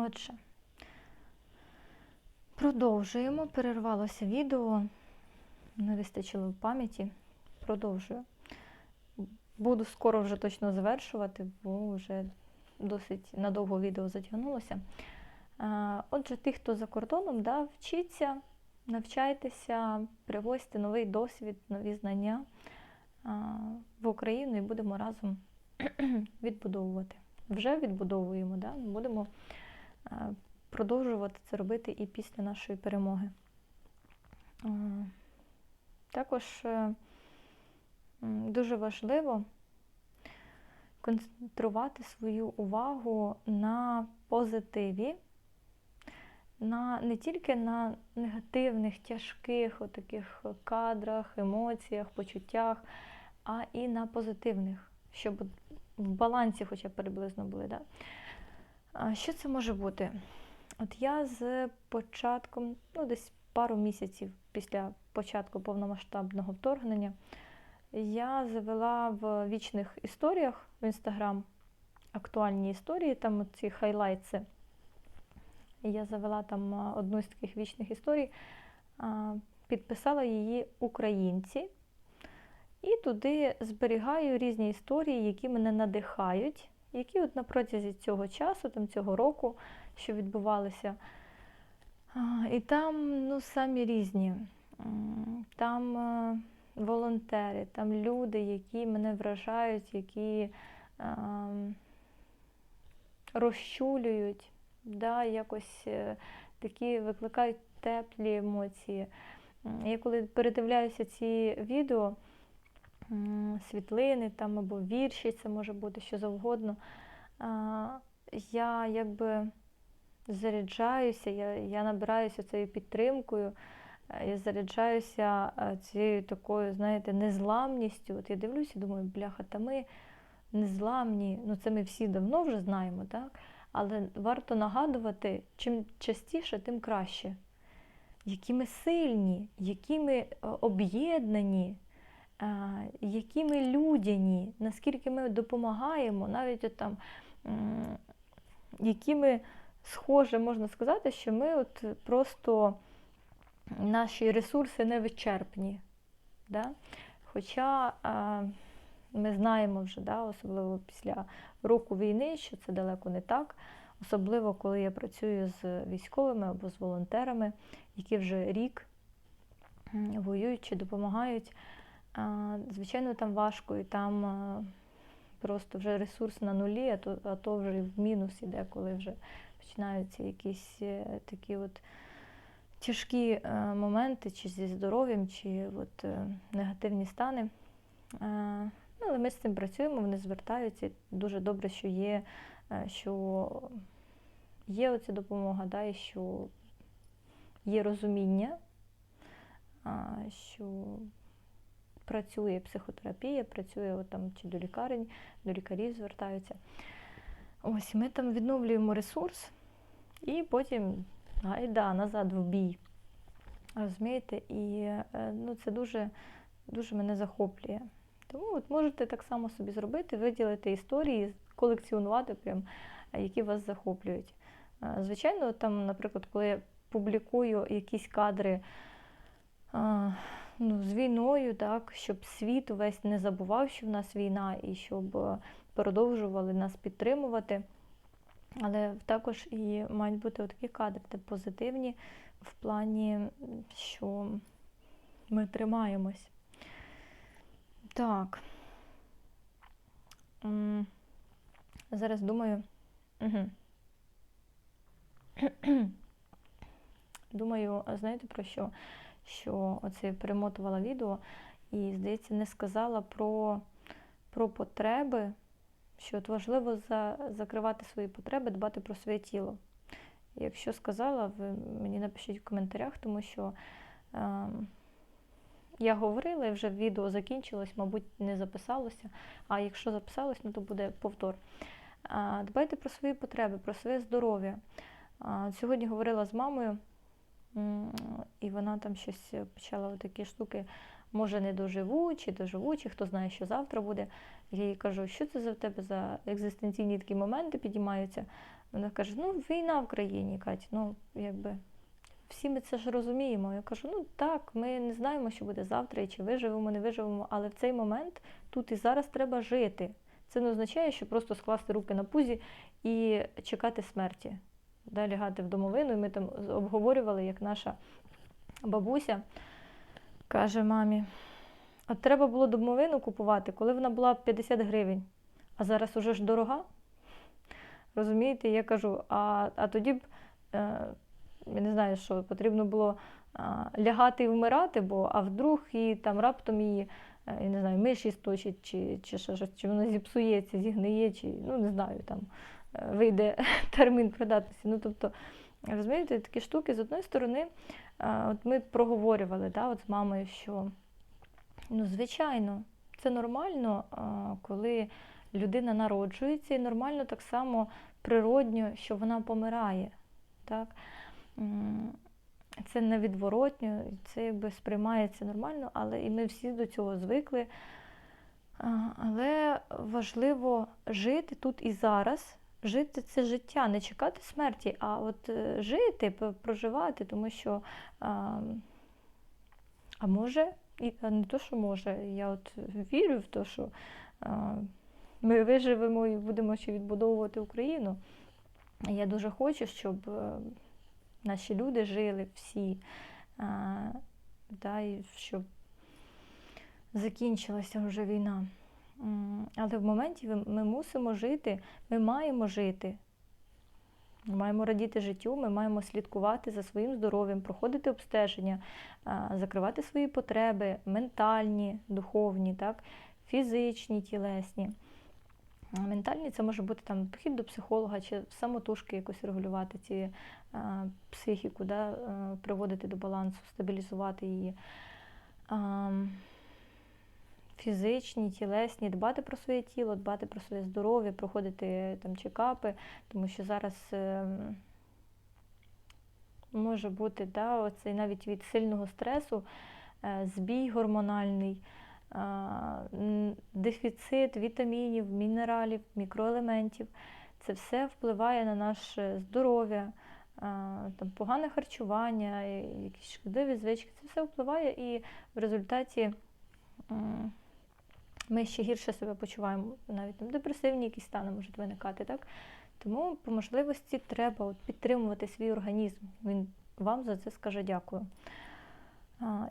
Отже, продовжуємо. Перервалося відео. Не вистачило пам'яті. Продовжую. Буду скоро вже точно завершувати, бо вже досить надовго відео затягнулося. Отже, ті, хто за кордоном, да, вчіться, навчайтеся, привозьте новий досвід, нові знання в Україну і будемо разом відбудовувати. Вже відбудовуємо, да? будемо продовжувати це робити і після нашої перемоги. Також е, дуже важливо концентрувати свою увагу на позитиві, на, не тільки на негативних, тяжких таких кадрах, емоціях, почуттях, а і на позитивних, щоб в балансі хоча б приблизно були. Да? Що це може бути? От я з початком, ну десь пару місяців після початку повномасштабного вторгнення, я завела в вічних історіях в інстаграм актуальні історії, там ці хайлайтси. Я завела там одну з таких вічних історій, підписала її українці, і туди зберігаю різні історії, які мене надихають, які от на протязі цього часу, там цього року, що відбувалися. І там ну, самі різні. Там е, волонтери, там люди, які мене вражають, які ем, розчулюють, да, якось е, такі викликають теплі емоції. Я коли передивляюся ці відео, світлини там або вірші, це може бути що завгодно, я якби заряджаюся, я, я набираюся цією підтримкою, е, я заряджаюся е, цією такою, знаєте, незламністю. От я дивлюся і думаю, бляха, та ми незламні, ну це ми всі давно вже знаємо, так? Але варто нагадувати, чим частіше, тим краще. Які ми сильні, які ми е, об'єднані, які ми людяні, наскільки ми допомагаємо, навіть от там, які ми схоже, можна сказати, що ми от просто наші ресурси невичерпні. Да? Хоча ми знаємо вже, да, особливо після року війни, що це далеко не так. Особливо, коли я працюю з військовими або з волонтерами, які вже рік воюють чи допомагають. Звичайно, там важко і там просто вже ресурс на нулі, а то, а то вже в мінус іде, коли вже починаються якісь е, такі от тяжкі е, моменти, чи зі здоров'ям, чи от, е, негативні стани. Е, Ну, але ми з цим працюємо, вони звертаються. Дуже добре, що є, е, що є оця допомога, да, і що є розуміння, що працює психотерапія, працює от там, чи до лікарень, до лікарів звертаються. Ось ми там відновлюємо ресурс і потім гайда назад в бій. Розумієте? І е, ну, це дуже, дуже мене захоплює. Тому от можете так само собі зробити, виділити історії, колекціонувати, прям, е, які вас захоплюють. Е, Звичайно, там, наприклад, коли я публікую якісь кадри а, ну, з війною, так, щоб світ увесь не забував, що в нас війна, і щоб е, продовжували нас підтримувати. Але також і мають бути такі кадри, де позитивні в плані, що ми тримаємось. Так. Зараз думаю. Угу. Думаю, знаєте про що? Що оце перемотувала відео і, здається, не сказала про, про потреби, що от важливо за, закривати свої потреби, дбати про своє тіло. Якщо сказала, ви мені напишіть в коментарях, тому що ем, я говорила і вже відео закінчилось, мабуть, не записалося. А якщо записалось, ну то буде повтор. Дбайте про свої потреби, про своє здоров'я. Сьогодні говорила з мамою, і вона там щось почала такі штуки може не доживу, чи доживу, чи хто знає, що завтра буде. Я їй кажу, що це за в тебе за екзистенційні такі моменти підіймаються. Вона каже: ну, війна в країні, Кать, ну якби. Всі ми це ж розуміємо. Я кажу, ну так, ми не знаємо, що буде завтра, і чи виживемо, не виживемо, але в цей момент тут і зараз треба жити. Це не означає, що просто скласти руки на пузі і чекати смерті. Да, лягати в домовину, і ми там обговорювали, як наша бабуся каже мамі: от треба було домовину купувати, коли вона була 50 гривень, а зараз уже ж дорога. Розумієте, я кажу, а, а тоді б. Е, я не знаю, що потрібно було а, лягати і вмирати, бо а вдруг і там раптом її, е, я не знаю, миші сточить, чи чи що, чи воно зіпсується, зігниє, чи ну не знаю, там е, вийде термін придатності. Ну тобто, розумієте, такі штуки з одної сторони, от ми проговорювали да, от з мамою, що ну, звичайно, це нормально, коли людина народжується, і нормально так само природньо, що вона помирає. Так? Це невідворотньо, це якби сприймається нормально, але і ми всі до цього звикли. Але важливо жити тут і зараз, жити це життя, не чекати смерті, а от е, жити, проживати, тому що, а, а може, і не то, що може, я от вірю в те, що а, ми виживемо і будемо ще відбудовувати Україну. Я дуже хочу, щоб е, наші люди жили всі, а, да, і щоб закінчилася вже війна. Але в моменті ми мусимо жити, ми маємо жити. Ми маємо радіти життю, ми маємо слідкувати за своїм здоров'ям, проходити обстеження, закривати свої потреби, ментальні, духовні, так, фізичні, тілесні. Ментальні це може бути там похід до психолога чи самотужки якось регулювати ці а, психіку, да, а, приводити до балансу, стабілізувати її. А, Фізичні, тілесні, дбати про своє тіло, дбати про своє здоров'я, проходити там чекапи, тому що зараз е, може бути да, оцей навіть від сильного стресу, е, збій гормональний дефіцит вітамінів, мінералів, мікроелементів. Це все впливає на наше здоров'я, там, погане харчування, якісь шкідливі звички. Це все впливає і в результаті ми ще гірше себе почуваємо, навіть там депресивні якісь стани можуть виникати. Так? Тому по можливості треба от, підтримувати свій організм. Він вам за це скаже дякую.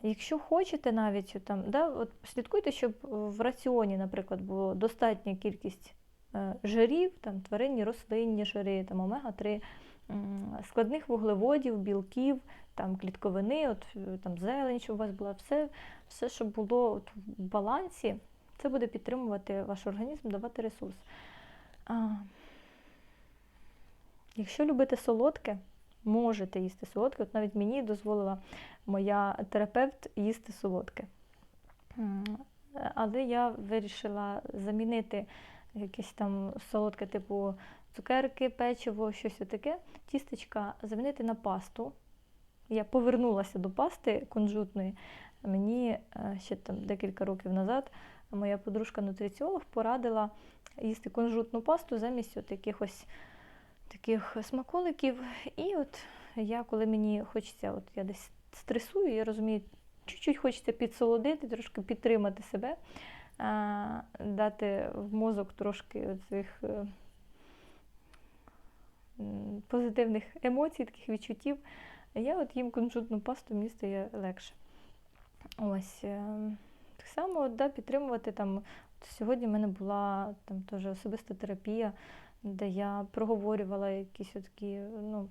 Якщо хочете навіть там, да, от слідкуйте, щоб в раціоні, наприклад, було достатня кількість е, жирів, там, тваринні, рослинні жири, там, омега-3, складних вуглеводів, білків, там, клітковини, от, там, зелень, щоб у вас була, все, все що було от, в балансі, це буде підтримувати ваш організм, давати ресурс. А, Якщо любите солодке, можете їсти солодке. От навіть мені дозволила моя терапевт їсти солодке. Але я вирішила замінити якесь там солодке, типу цукерки, печиво, щось таке, тістечка замінити на пасту. Я повернулася до пасти кунжутної. Мені е, ще там декілька років назад моя подружка-нутриціолог порадила їсти кунжутну пасту замість от якихось таких смаколиків. І от я, коли мені хочеться, от я десь стресую, я розумію, чуть-чуть хочеться підсолодити, трошки підтримати себе, дати в мозок трошки цих е, позитивних емоцій, таких відчуттів. Я от їм кунжутну пасту, мені стає легше. Ось. Само да, підтримувати там. Сьогодні в мене була там теж особиста терапія де я проговорювала якісь такі, ну,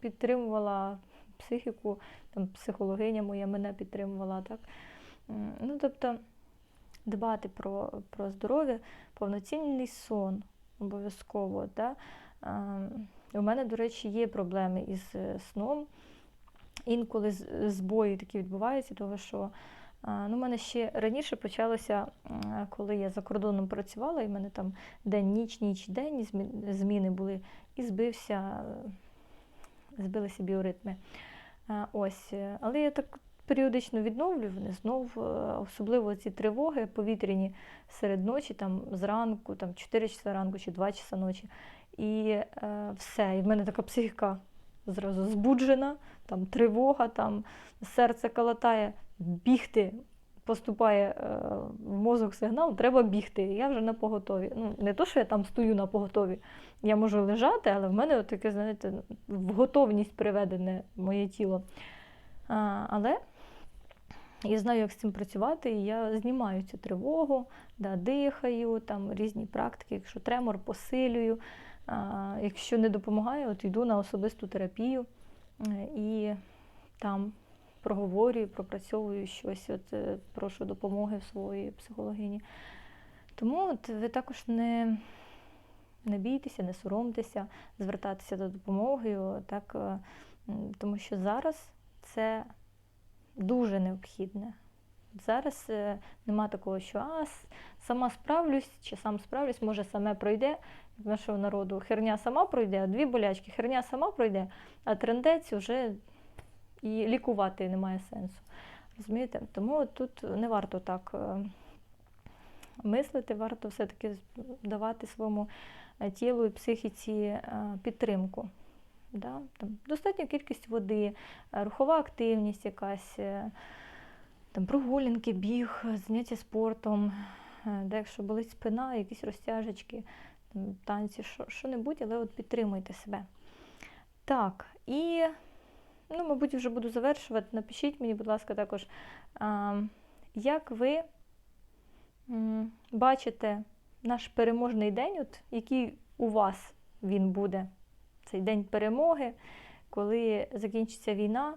підтримувала психіку, там психологиня моя мене підтримувала. так. Ну, Тобто дбати про про здоров'я, повноцінний сон обов'язково. Да? У мене, до речі, є проблеми із е, сном. Інколи збої такі відбуваються, тому що Ну, У мене ще раніше почалося, коли я за кордоном працювала, і в мене там день, ніч, день, зміни були, і збився, збилися біоритми. Ось. Е, але я так періодично відновлюю, вони знов, е, особливо ці тривоги повітряні серед ночі, там зранку, там 4 часа ранку чи 2 часа ночі. І е, все. І в мене така психіка зразу збуджена, там тривога, там серце калатає, бігти. Поступає е, в мозок сигнал, треба бігти. Я вже на поготові. Ну, не то, що я там стою на поготові, я можу лежати, але в мене таке, знаєте, в готовність приведене моє тіло. А, але я знаю, як з цим працювати, і я знімаю цю тривогу, да, дихаю, там різні практики, якщо тремор, посилюю. А, якщо не допомагає, от йду на особисту терапію е, і там проговорюю, пропрацьовую щось, от, е, прошу допомоги в своїй психологині. Тому от ви також не, не бійтеся, не соромтеся, звертатися до допомоги, так, е, тому що зараз це дуже необхідне. Зараз е, нема такого, що а, сама справлюсь чи сам справлюсь, може саме пройде. З нашого народу херня сама пройде, а дві болячки, херня сама пройде, а трендець вже і лікувати немає сенсу. Розумієте? Тому тут не варто так е, мислити, варто все-таки давати своєму е, тілу і психіці е, підтримку. Да? Там, достатня кількість води, рухова активність якась, там, прогулянки, біг, заняття спортом, де якщо болить спина, якісь розтяжечки, там, танці, що, що-небудь, але от підтримуйте себе. Так, і, ну, мабуть, вже буду завершувати. Напишіть мені, будь ласка, також, як ви бачите наш переможний день, от, який у вас він буде, цей день перемоги, коли закінчиться війна,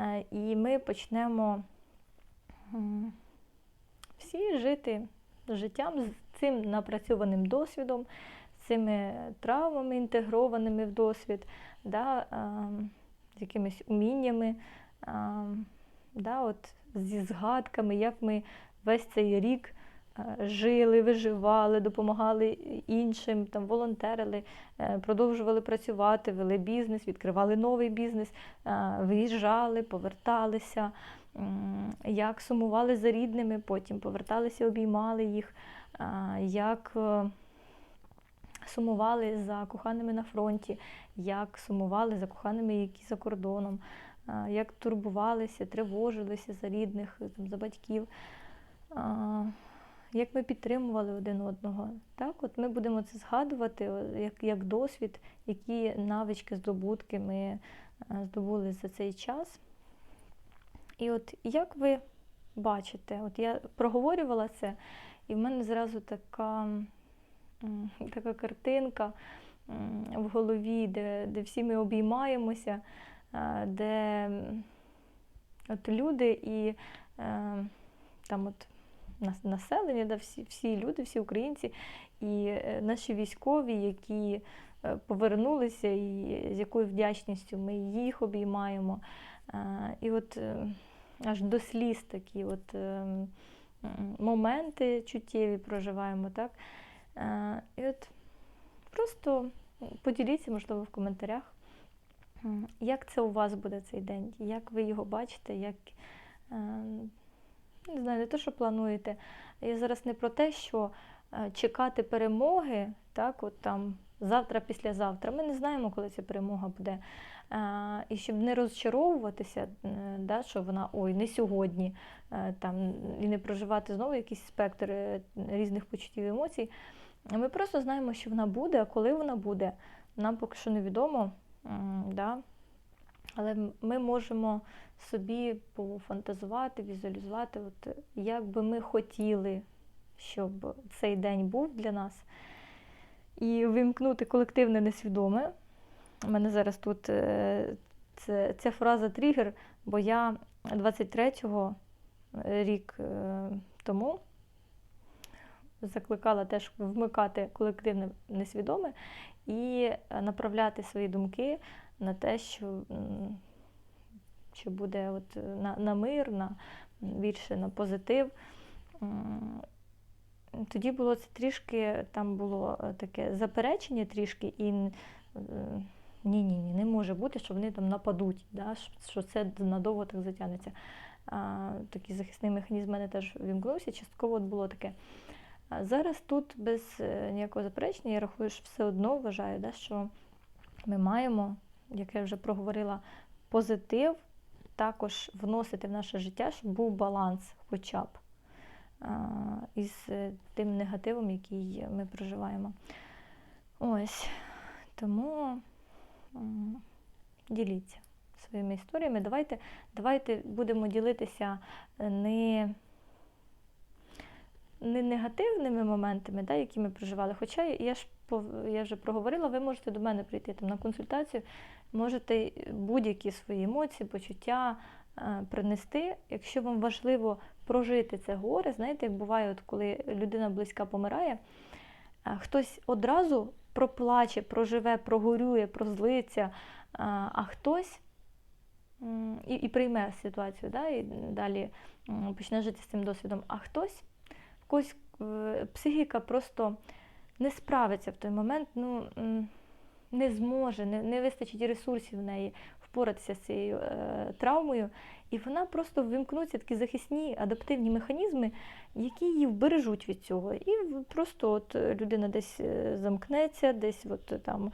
е, і ми почнемо всі жити життям з цим напрацьованим досвідом, з цими травмами інтегрованими в досвід, да, ем, з якимись уміннями, ем, да, от, зі згадками, як ми весь цей рік е, жили, виживали, допомагали іншим, там, волонтерили, е, продовжували працювати, вели бізнес, відкривали новий бізнес, е, виїжджали, поверталися, як сумували за рідними, потім поверталися, обіймали їх, як сумували за коханими на фронті, як сумували за коханими, які за кордоном, е, як турбувалися, тривожилися за рідних, за батьків. Як ми підтримували один одного. Так, от ми будемо це згадувати як, як досвід, які навички, здобутки ми е, здобули за цей час. І от як ви бачите, от я проговорювала це, і в мене зразу така, така картинка в голові, де, де всі ми обіймаємося, е, де от люди і е, там от населення, да, всі, всі люди, всі українці, і е, наші військові, які повернулися, і з якою вдячністю ми їх обіймаємо. І от аж до сліз такі от е, моменти чуттєві проживаємо. Так? Е, І от просто поділіться, можливо, в коментарях, як це у вас буде цей день, як ви його бачите, як. е, не знаю, не те, що плануєте. Я зараз не про те, що е, чекати перемоги, так, от там завтра, післязавтра. Ми не знаємо, коли ця перемога буде. І щоб не розчаровуватися, да, що вона ой, не сьогодні, там, і не проживати знову якийсь спектр різних почуттів і емоцій. Ми просто знаємо, що вона буде, а коли вона буде, нам поки що невідомо. Да? Але ми можемо собі пофантазувати, візуалізувати, от, як би ми хотіли, щоб цей день був для нас. І вимкнути колективне несвідоме. У мене зараз тут е, це, ця фраза тригер, бо я 23-го рік е, тому закликала теж вмикати колективне несвідоме і е, направляти свої думки на те, що, що буде от на, на мир, на більше на позитив. Тоді було це трішки, там було е, таке заперечення трішки, і е, ні, не може бути, що вони там нападуть, да, що- це надовго так затягнеться. А, такий захисний механізм мене теж вімкнувся, частково от було таке. Зараз тут без е, ніякого заперечення, я рахую, що все одно вважаю, да, що ми маємо, як я вже проговорила, позитив також вносити в наше життя, щоб був баланс хоча б із е, тим негативом, який ми проживаємо. Ось. Тому діліться своїми історіями. Давайте, давайте будемо ділитися е, не, не негативними моментами, да, які ми проживали. Хоча я ж я вже проговорила, ви можете до мене прийти там, на консультацію, можете будь-які свої емоції, почуття е, принести. Якщо вам важливо прожити це горе, знаєте, як буває, от коли людина близька помирає, а хтось одразу проплаче, проживе, прогорює, прозлиться, а а хтось і, і прийме ситуацію, да, і далі почне жити з цим досвідом. А хтось, когось е, психіка просто не справиться в той момент, ну, не зможе, не, не вистачить ресурсів в неї впоратися з цією е, травмою, і вона просто вимкнуться такі захисні адаптивні механізми, які її вбережуть від цього. І просто от людина десь е, замкнеться, десь от там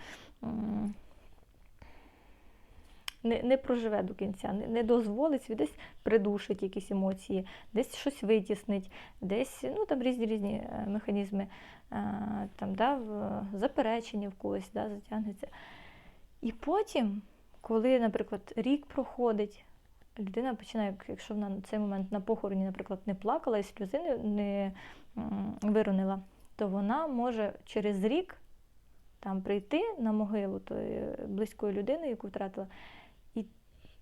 не, не проживе до кінця, не, не дозволить собі, десь придушить якісь емоції, десь щось витіснить, десь ну, там різні різні е, механізми, е, там, да, в, заперечення в когось да, затягнеться. І потім, коли, наприклад, рік проходить, людина починає, якщо вона на цей момент на похороні, наприклад, не плакала і сльози не, не виронила, то вона може через рік там прийти на могилу тої близької людини, яку втратила,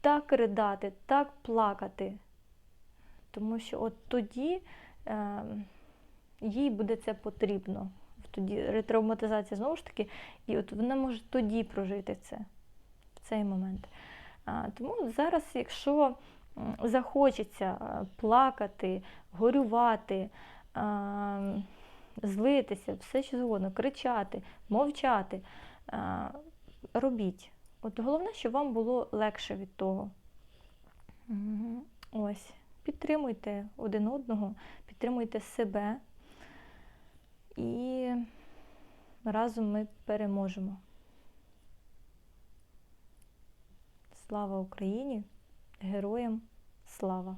так ридати, так плакати. Тому що от тоді е, їй буде це потрібно. Тоді ретравматизація знову ж таки, і от вона може тоді прожити це, в цей момент. А, тому зараз, якщо захочеться плакати, горювати, а, злитися, все що згодно, кричати, мовчати, а, робіть. От головне, щоб вам було легше від того. Ось, підтримуйте один одного, підтримуйте себе, і разом ми переможемо. Слава Україні! Героям слава!